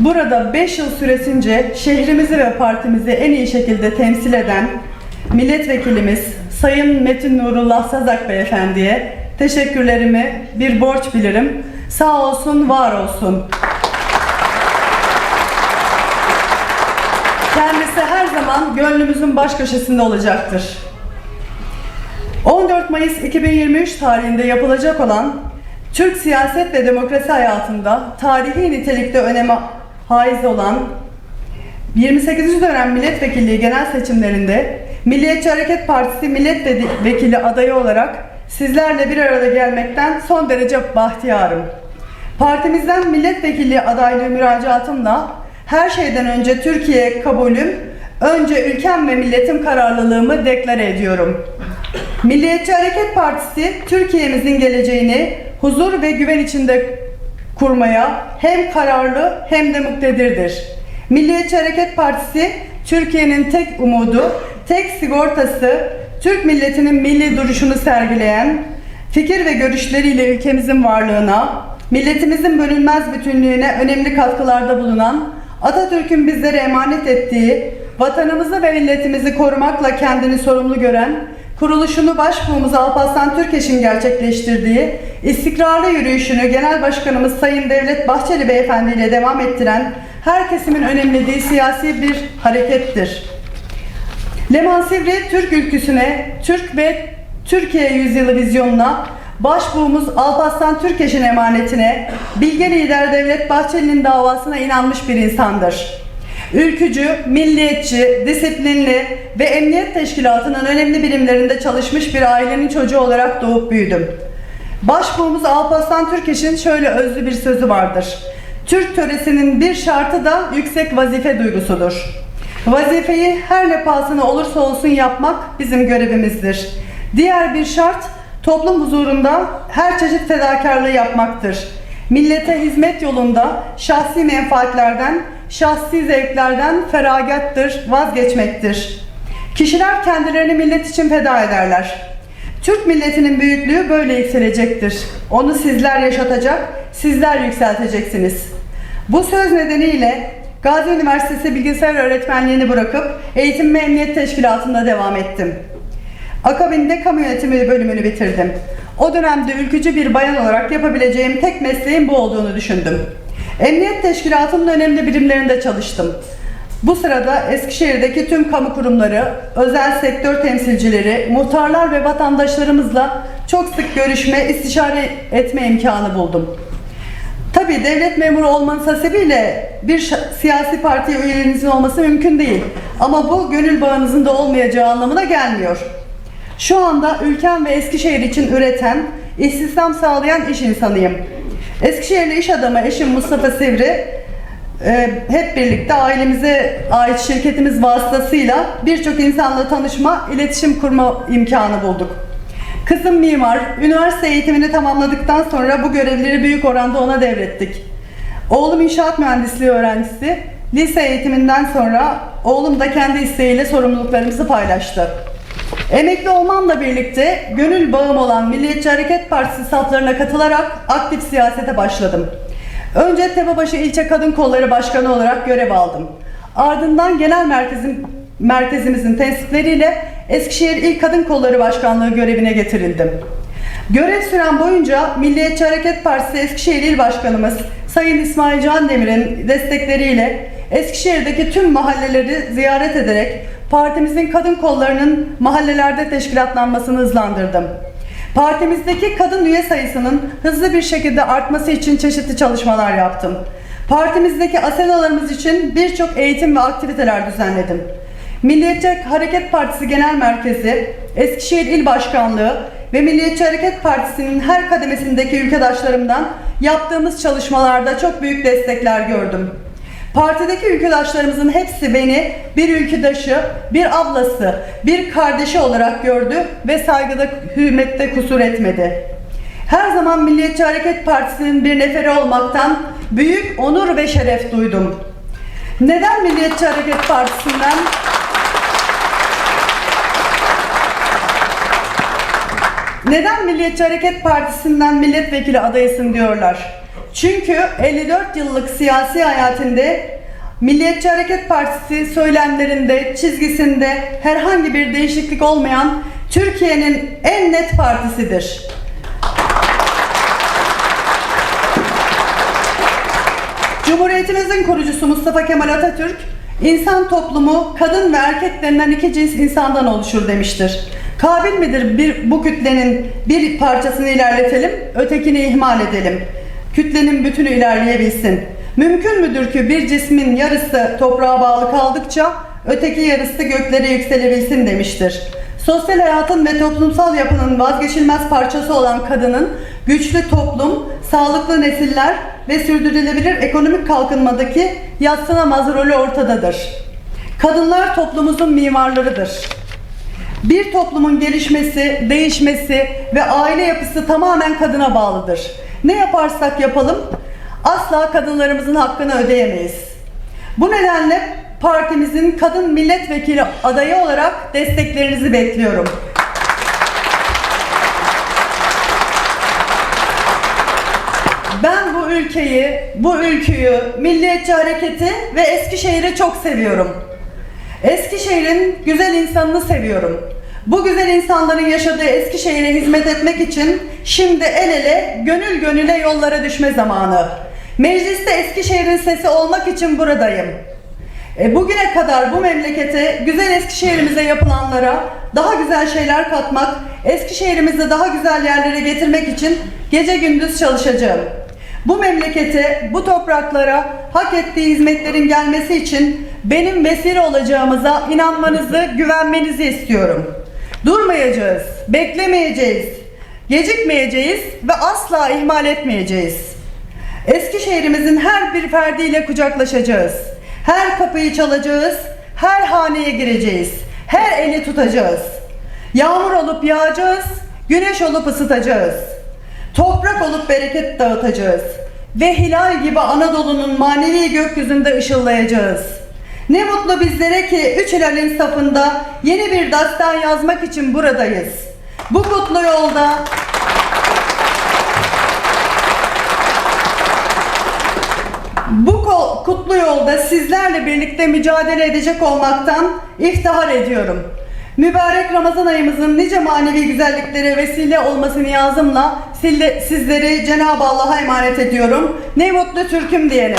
Burada 5 yıl süresince şehrimizi ve partimizi en iyi şekilde temsil eden milletvekilimiz Sayın Metin Nurullah Sazak Beyefendi'ye teşekkürlerimi bir borç bilirim. Sağ olsun, var olsun. Kendisi her zaman gönlümüzün baş köşesinde olacaktır. 14 Mayıs 2023 tarihinde yapılacak olan Türk siyaset ve demokrasi hayatında tarihi nitelikte öneme haiz olan 28. dönem milletvekilliği genel seçimlerinde Milliyetçi Hareket Partisi milletvekili adayı olarak sizlerle bir arada gelmekten son derece bahtiyarım. Partimizden milletvekilliği adaylığı müracaatımla her şeyden önce Türkiye'ye kabulüm, önce ülkem ve milletim kararlılığımı deklare ediyorum. Milliyetçi Hareket Partisi Türkiye'mizin geleceğini huzur ve güven içinde kurmaya hem kararlı hem de muktedirdir. Milliyetçi Hareket Partisi Türkiye'nin tek umudu, tek sigortası, Türk milletinin milli duruşunu sergileyen, fikir ve görüşleriyle ülkemizin varlığına, milletimizin bölünmez bütünlüğüne önemli katkılarda bulunan, Atatürk'ün bizlere emanet ettiği, vatanımızı ve milletimizi korumakla kendini sorumlu gören, kuruluşunu başbuğumuz Alparslan Türkeş'in gerçekleştirdiği istikrarlı yürüyüşünü Genel Başkanımız Sayın Devlet Bahçeli Beyefendi ile devam ettiren her kesimin önemlediği siyasi bir harekettir. Leman Sivri Türk ülküsüne, Türk ve Türkiye yüzyılı vizyonuna, başbuğumuz Alparslan Türkeş'in emanetine, bilge lider Devlet Bahçeli'nin davasına inanmış bir insandır. Ülkücü, milliyetçi, disiplinli ve emniyet teşkilatının önemli birimlerinde çalışmış bir ailenin çocuğu olarak doğup büyüdüm. Başbuğumuz Alparslan Türkeş'in şöyle özlü bir sözü vardır. Türk töresinin bir şartı da yüksek vazife duygusudur. Vazifeyi her ne pahasına olursa olsun yapmak bizim görevimizdir. Diğer bir şart toplum huzurunda her çeşit fedakarlığı yapmaktır. Millete hizmet yolunda şahsi menfaatlerden, şahsi zevklerden feragattır, vazgeçmektir. Kişiler kendilerini millet için feda ederler. Türk milletinin büyüklüğü böyle yükselecektir. Onu sizler yaşatacak, sizler yükselteceksiniz. Bu söz nedeniyle Gazi Üniversitesi Bilgisayar Öğretmenliğini bırakıp Eğitim ve Emniyet Teşkilatı'nda devam ettim. Akabinde kamu yönetimi bölümünü bitirdim. O dönemde ülkücü bir bayan olarak yapabileceğim tek mesleğin bu olduğunu düşündüm. Emniyet Teşkilatı'nın önemli birimlerinde çalıştım. Bu sırada Eskişehir'deki tüm kamu kurumları, özel sektör temsilcileri, muhtarlar ve vatandaşlarımızla çok sık görüşme, istişare etme imkanı buldum. Tabii devlet memuru olmanız hasebiyle bir siyasi partiye üyeliğinizin olması mümkün değil. Ama bu gönül bağınızın da olmayacağı anlamına gelmiyor. Şu anda ülkem ve Eskişehir için üreten, istihdam sağlayan iş insanıyım. Eskişehirli iş adamı eşim Mustafa Sivri, e, hep birlikte ailemize ait şirketimiz vasıtasıyla birçok insanla tanışma, iletişim kurma imkanı bulduk. Kızım mimar, üniversite eğitimini tamamladıktan sonra bu görevleri büyük oranda ona devrettik. Oğlum inşaat mühendisliği öğrencisi. Lise eğitiminden sonra oğlum da kendi isteğiyle sorumluluklarımızı paylaştı. Emekli olmamla birlikte gönül bağım olan Milliyetçi Hareket Partisi saflarına katılarak aktif siyasete başladım. Önce Tepebaşı İlçe Kadın Kolları Başkanı olarak görev aldım. Ardından genel merkezim, merkezimizin tensipleriyle Eskişehir İl Kadın Kolları Başkanlığı görevine getirildim. Görev süren boyunca Milliyetçi Hareket Partisi Eskişehir İl Başkanımız Sayın İsmail Can Demir'in destekleriyle Eskişehir'deki tüm mahalleleri ziyaret ederek partimizin kadın kollarının mahallelerde teşkilatlanmasını hızlandırdım. Partimizdeki kadın üye sayısının hızlı bir şekilde artması için çeşitli çalışmalar yaptım. Partimizdeki asenalarımız için birçok eğitim ve aktiviteler düzenledim. Milliyetçi Hareket Partisi Genel Merkezi, Eskişehir İl Başkanlığı ve Milliyetçi Hareket Partisi'nin her kademesindeki ülkedaşlarımdan yaptığımız çalışmalarda çok büyük destekler gördüm. Partideki ülkedaşlarımızın hepsi beni bir ülkedaşı, bir ablası, bir kardeşi olarak gördü ve saygıda, hürmette kusur etmedi. Her zaman Milliyetçi Hareket Partisi'nin bir neferi olmaktan büyük onur ve şeref duydum. Neden Milliyetçi Hareket Partisi'nden Neden Milliyetçi Hareket Partisi'nden milletvekili adayısın diyorlar? Çünkü 54 yıllık siyasi hayatında Milliyetçi Hareket Partisi söylemlerinde, çizgisinde herhangi bir değişiklik olmayan Türkiye'nin en net partisidir. Cumhuriyetimizin kurucusu Mustafa Kemal Atatürk, insan toplumu kadın ve erkek denilen iki cins insandan oluşur demiştir. Kabil midir bir bu kütlenin bir parçasını ilerletelim, ötekini ihmal edelim. Kütlenin bütünü ilerleyebilsin. Mümkün müdür ki bir cismin yarısı toprağa bağlı kaldıkça öteki yarısı göklere yükselebilsin demiştir. Sosyal hayatın ve toplumsal yapının vazgeçilmez parçası olan kadının güçlü toplum, sağlıklı nesiller ve sürdürülebilir ekonomik kalkınmadaki yadsınamaz rolü ortadadır. Kadınlar toplumumuzun mimarlarıdır. Bir toplumun gelişmesi, değişmesi ve aile yapısı tamamen kadına bağlıdır. Ne yaparsak yapalım asla kadınlarımızın hakkını ödeyemeyiz. Bu nedenle partimizin kadın milletvekili adayı olarak desteklerinizi bekliyorum. Ben bu ülkeyi, bu ülküyü, milliyetçi hareketi ve Eskişehir'i çok seviyorum. Eskişehir'in güzel insanını seviyorum. Bu güzel insanların yaşadığı Eskişehir'e hizmet etmek için şimdi el ele, gönül gönüle yollara düşme zamanı. Mecliste Eskişehir'in sesi olmak için buradayım. E, bugüne kadar bu memlekete, güzel Eskişehir'imize yapılanlara daha güzel şeyler katmak, Eskişehir'imizi daha güzel yerlere getirmek için gece gündüz çalışacağım. Bu memlekete, bu topraklara hak ettiği hizmetlerin gelmesi için benim vesile olacağımıza inanmanızı, güvenmenizi istiyorum. Durmayacağız, beklemeyeceğiz, gecikmeyeceğiz ve asla ihmal etmeyeceğiz. Eskişehir'imizin her bir ferdiyle kucaklaşacağız. Her kapıyı çalacağız, her haneye gireceğiz, her eli tutacağız. Yağmur olup yağacağız, güneş olup ısıtacağız. Toprak olup bereket dağıtacağız. Ve hilal gibi Anadolu'nun manevi gökyüzünde ışıllayacağız. Ne mutlu bizlere ki üç hilalin safında yeni bir dastan yazmak için buradayız. Bu kutlu yolda Bu kutlu yolda sizlerle birlikte mücadele edecek olmaktan iftihar ediyorum. Mübarek Ramazan ayımızın nice manevi güzelliklere vesile olması niyazımla sizleri Cenab-ı Allah'a emanet ediyorum. Ne mutlu Türk'üm diyene.